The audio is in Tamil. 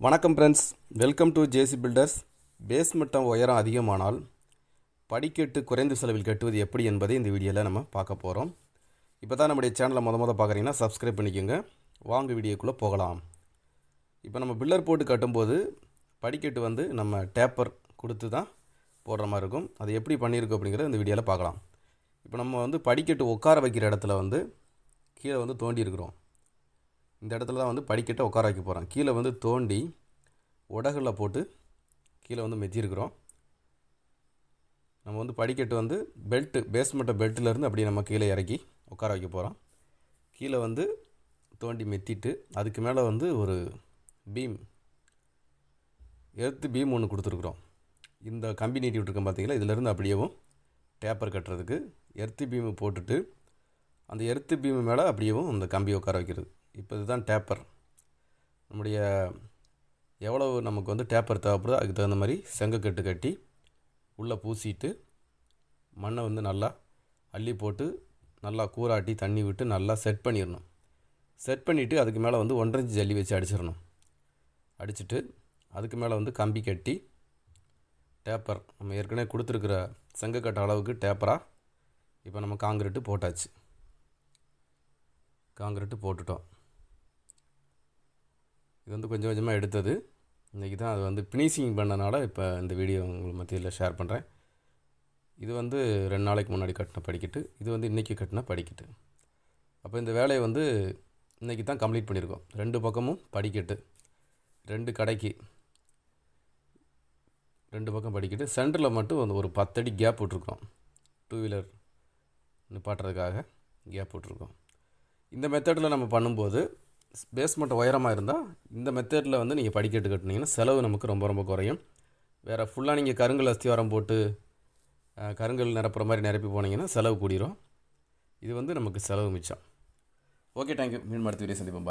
வணக்கம் friends welcome to JC builders base மட்டம் உயரம் அதிகமானால் படிக்கட்டு குறைந்த செலவில் கட்டுவது எப்படி என்பதை இந்த வீடியோவில் நம்ம பார்க்க போகிறோம் இப்போ தான் நம்முடைய சேனலை மொதல் மொதல் பார்க்குறீங்கன்னா சப்ஸ்கிரைப் பண்ணிக்கோங்க. வாங்க வீடியோக்குள்ளே போகலாம். இப்போ நம்ம பில்லர் போட்டு கட்டும்போது படிக்கட்டு வந்து நம்ம டேப்பர் கொடுத்து தான் போடுற மாதிரி இருக்கும். அது எப்படி பண்ணியிருக்கோம் அப்படிங்கிறத இந்த வீடியோவில் பார்க்கலாம். இப்போ நம்ம வந்து படிக்கட்டு உட்கார வைக்கிற இடத்துல வந்து கீழே வந்து தோண்டி இருக்கிறோம் இந்த இடத்துல தான் வந்து படிக்கட்டை உட்கார வைக்க போகிறோம் கீழே வந்து தோண்டி உடகுல போட்டு கீழே வந்து மெத்தியிருக்கிறோம். நம்ம வந்து படிக்கட்டு வந்து பெல்ட்டு பேஸ்மெண்ட்டை பெல்ட்டிலேருந்து அப்படியே நம்ம கீழே இறக்கி உட்கார வைக்க போகிறோம் கீழே வந்து தோண்டி மெத்திட்டு அதுக்கு மேலே வந்து ஒரு பீம் எர்த்து பீம் ஒன்று கொடுத்துருக்குறோம். இந்த கம்பி நீட்டி விட்ருக்கோம் பார்த்தீங்களா இதிலேருந்து அப்படியேவும் டேப்பர் கட்டுறதுக்கு எர்த்து பீமு போட்டுட்டு அந்த எர்த்து பீமு மேலே அப்படியேவும் அந்த கம்பி உட்கார வைக்கிறது. இப்போ இதுதான் டேப்பர். நம்முடைய எவ்வளவு நமக்கு வந்து டேப்பர் தேவைப்படுதோ அதுக்கு தகுந்த மாதிரி செங்கக்கட்டு கட்டி உள்ளே பூசிட்டு மண்ணை வந்து நல்லா அள்ளி போட்டு நல்லா கூராட்டி தண்ணி விட்டு நல்லா செட் பண்ணிடணும். செட் பண்ணிவிட்டு அதுக்கு மேலே வந்து ஒன்றரை ஜல்லி வச்சு அடிச்சிடணும். அடிச்சுட்டு அதுக்கு மேலே வந்து கம்பி கட்டி டேப்பர் நம்ம ஏற்கனவே கொடுத்துருக்குற செங்கக்கட்ட அளவுக்கு டேப்பராக இப்போ நம்ம காங்கிரீட்டு போட்டாச்சு. காங்கிரீட்டு போட்டுட்டோம். இது வந்து கொஞ்சம் கொஞ்சமாக எடுத்தது. இன்றைக்கி தான் அது வந்து ஃபினிஷிங் பண்ணனால இப்போ இந்த வீடியோ உங்களுக்கு மத்தியில் ஷேர் பண்ணுறேன் இது வந்து ரெண்டு நாளைக்கு முன்னாடி கட்டின படிக்கட்டு. இது வந்து இன்றைக்கி கட்டின படிக்கட்டு. அப்போ இந்த வேலையை வந்து இன்றைக்கி தான் கம்ப்ளீட் பண்ணியிருக்கோம். ரெண்டு பக்கமும் படிக்கட்டு. ரெண்டு கடைக்கு. ரெண்டு பக்கம் படிக்கட்டு. சென்டரில் மட்டும் வந்து ஒரு பத்தடி கேப் விட்ருக்கோம் டூ வீலர் நிப்பாட்டுறதுக்காக கேப் விட்ருக்கோம் இந்த மெத்தடில் நம்ம பண்ணும்போது பேஸ்மெண்ட் உயரமாக இருந்தால் இந்த மெத்தேடில் வந்து நீங்கள் படிக்கட்டு கட்டினீங்கன்னா செலவு நமக்கு ரொம்ப ரொம்ப குறையும். வேறு ஃபுல்லாக நீங்கள் கருங்கல் அஸ்திவாரம் போட்டு கருங்கல் நிரப்புற மாதிரி நிரப்பி போனீங்கன்னா செலவு கூடிரும். இது வந்து நமக்கு செலவு மிச்சம். ஓகே தேங்க்யூ மீன் மடுத்து வீடியோ சந்திப்போம்.